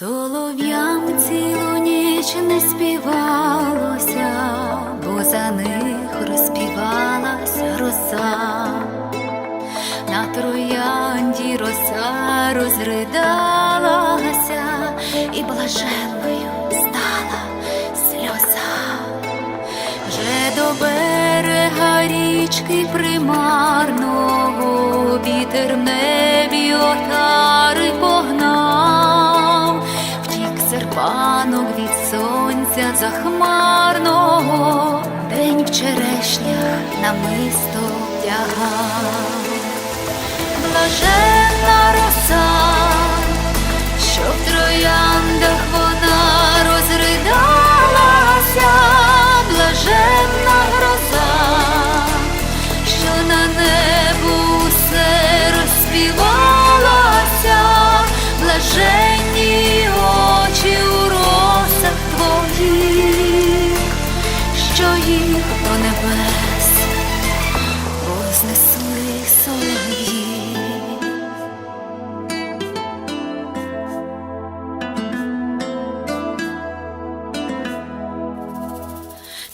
Солов'ям цілу ніч не співалося, бо за них розпівалася роса. На троянді роса розридалася, і блаженною стала сльоза. Вже до берега річки примарного вітер в захмарного, день в черешнях намисто вдягав. Блаженна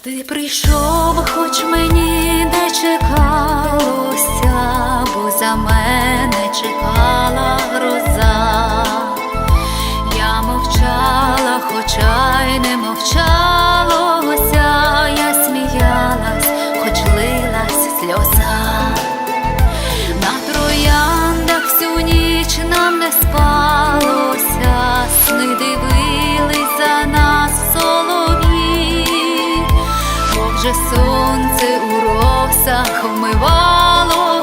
Ти прийшов, хоч мені не чекалося, бо за мене чекала гроза. Я мовчала, хоча й не мовчалося, я сміялась, хоч лилась сльоза. На трояндах всю ніч нам не спалося, сни вже сонце у росах вмивало